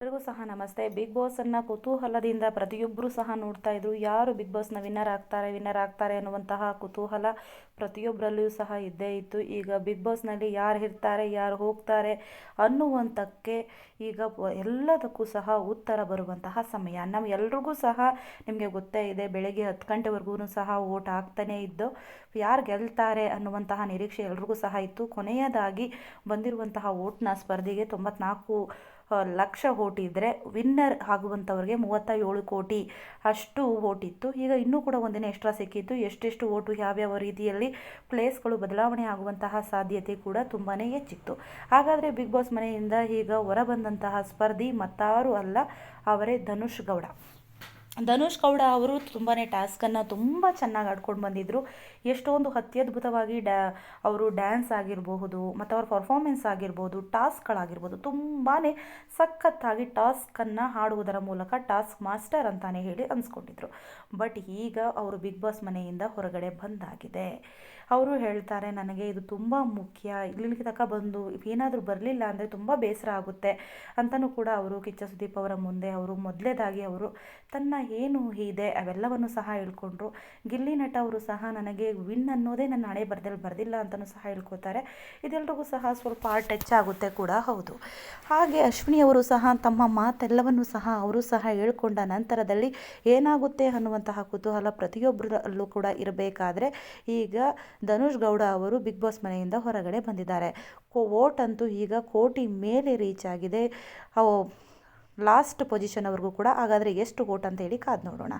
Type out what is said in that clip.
ಎಲ್ಲರಿಗೂ ಸಹ ನಮಸ್ತೆ. ಬಿಗ್ ಬಾಸನ್ನು ಕುತೂಹಲದಿಂದ ಪ್ರತಿಯೊಬ್ಬರು ಸಹ ನೋಡ್ತಾ ಇದ್ರು. ಯಾರು ಬಿಗ್ ಬಾಸ್ನ ವಿನ್ನರ್ ಆಗ್ತಾರೆ ವಿನ್ನರ್ ಆಗ್ತಾರೆ ಅನ್ನುವಂತಹ ಕುತೂಹಲ ಪ್ರತಿಯೊಬ್ಬರಲ್ಲಿಯೂ ಸಹ ಇದ್ದೇ ಇತ್ತು. ಈಗ ಬಿಗ್ ಬಾಸ್ನಲ್ಲಿ ಯಾರು ಇರ್ತಾರೆ, ಯಾರು ಹೋಗ್ತಾರೆ ಅನ್ನುವಂಥಕ್ಕೆ ಈಗ ಎಲ್ಲದಕ್ಕೂ ಸಹ ಉತ್ತರ ಬರುವಂತಹ ಸಮಯ. ನಮ್ಮ ಎಲ್ರಿಗೂ ಸಹ ನಿಮಗೆ ಗೊತ್ತೇ ಇದೆ, ಬೆಳಗ್ಗೆ ಹತ್ತು ಗಂಟೆವರೆಗೂ ಸಹ ಓಟ್ ಆಗ್ತಾನೇ ಇದ್ದು, ಯಾರು ಗೆಲ್ತಾರೆ ಅನ್ನುವಂತಹ ನಿರೀಕ್ಷೆ ಎಲ್ರಿಗೂ ಸಹ ಇತ್ತು. ಕೊನೆಯದಾಗಿ ಬಂದಿರುವಂತಹ ಓಟ್ನ ಸ್ಪರ್ಧೆಗೆ ತೊಂಬತ್ನಾಲ್ಕು ಲಕ್ಷ ಓಟ್ ಇದ್ದರೆ ವಿನ್ನರ್ ಆಗುವಂಥವ್ರಿಗೆ ಮೂವತ್ತ ಏಳು ಕೋಟಿ ಅಷ್ಟು ಓಟ್ ಇತ್ತು. ಈಗ ಇನ್ನೂ ಕೂಡ ಒಂದಿನ ಎಕ್ಸ್ಟ್ರಾ ಸಿಕ್ಕಿತ್ತು. ಎಷ್ಟೆಷ್ಟು ಓಟು ಯಾವ್ಯಾವ ರೀತಿಯಲ್ಲಿ ಪ್ಲೇಸ್ಗಳು ಬದಲಾವಣೆ ಆಗುವಂತಹ ಸಾಧ್ಯತೆ ಕೂಡ ತುಂಬಾ ಹೆಚ್ಚಿತ್ತು. ಹಾಗಾದರೆ ಬಿಗ್ ಬಾಸ್ ಮನೆಯಿಂದ ಈಗ ಹೊರಬಂದಂತಹ ಸ್ಪರ್ಧಿ ಮತ್ತಾರು ಅಲ್ಲ, ಅವರೇ ಧನುಷ್ ಗೌಡ. ಧನುಷ್ ಗೌಡ ಅವರು ತುಂಬಾ ಟಾಸ್ಕನ್ನು ತುಂಬ ಚೆನ್ನಾಗಿ ಆಡ್ಕೊಂಡು ಬಂದಿದ್ದರು ಎಷ್ಟೊಂದು ಅತ್ಯದ್ಭುತವಾಗಿ ಡ್ಯಾ, ಅವರು ಡ್ಯಾನ್ಸ್ ಆಗಿರಬಹುದು, ಮತ್ತು ಅವ್ರ ಪರ್ಫಾರ್ಮೆನ್ಸ್ ಆಗಿರ್ಬೋದು ಟಾಸ್ಕ್ಗಳಾಗಿರ್ಬೋದು ತುಂಬಾ ಸಖತ್ತಾಗಿ ಟಾಸ್ಕನ್ನು ಹಾಡುವುದರ ಮೂಲಕ ಟಾಸ್ಕ್ ಮಾಸ್ಟರ್ ಅಂತಾನೆ ಹೇಳಿ ಅನ್ಸ್ಕೊಂಡಿದ್ರು. ಬಟ್ ಈಗ ಅವರು ಬಿಗ್ ಬಾಸ್ ಮನೆಯಿಂದ ಹೊರಗಡೆ ಬಂದಾಗಿದೆ. ಅವರು ಹೇಳ್ತಾರೆ, ನನಗೆ ಇದು ತುಂಬ ಮುಖ್ಯ. ಇಲ್ಲಿಗೆ ತನಕ ಬಂದು ಏನಾದರೂ ಬರಲಿಲ್ಲ ಅಂದರೆ ತುಂಬ ಬೇಸರ ಆಗುತ್ತೆ. ಅಂತಲೂ ಕೂಡ ಅವರು ಕಿಚ್ಚ ಸುದೀಪ್ ಅವರ ಮುಂದೆ, ಅವರು ಮೊದಲೇದಾಗಿ ಅವರು ತನ್ನ ಏನು ಇದೆ? ಅವೆಲ್ಲವನ್ನು ಸಹ ಹೇಳ್ಕೊಂಡ್ರು. ಗಿಲ್ಲಿ ನಟ ಅವರು ಸಹ ನನಗೆ ವಿನ್ ಅನ್ನೋದೇ ನನ್ನ ಹಣೆ ಬರ್ದಲ್ಲಿ ಬರೆದಿಲ್ಲ ಅಂತಲೂ ಸಹ ಹೇಳ್ಕೊತಾರೆ. ಇದೆಲ್ಲರಿಗೂ ಸಹ ಸ್ವಲ್ಪ ಟಚ್ ಆಗುತ್ತೆ ಕೂಡ, ಹೌದು. ಹಾಗೆ ಅಶ್ವಿನಿ ಅವರು ಸಹ ತಮ್ಮ ಮಾತೆಲ್ಲವನ್ನು ಸಹ ಅವರು ಸಹ ಹೇಳ್ಕೊಂಡ ನಂತರದಲ್ಲಿ ಏನಾಗುತ್ತೆ ಅನ್ನುವಂತಹ ಕುತೂಹಲ ಪ್ರತಿಯೊಬ್ಬರಲ್ಲೂ ಕೂಡ ಇರಬೇಕಾದ್ರೆ ಈಗ ಧನುಷ್ ಗೌಡ ಅವರು ಬಿಗ್ ಬಾಸ್ ಮನೆಯಿಂದ ಹೊರಗಡೆ ಬಂದಿದ್ದಾರೆ. ಕೋ, ವೋಟ್ ಅಂತೂ ಈಗ ಕೋಟಿ ಮೇಲೆ ರೀಚ್ ಆಗಿದೆ. ಲಾಸ್ಟ್ ಪೊಸಿಷನ್ವರೆಗೂ ಕೂಡ ಹಾಗಾದರೆ ಎಷ್ಟು ವೋಟ್ ಅಂತ ಹೇಳಿ ಕಾದು ನೋಡೋಣ.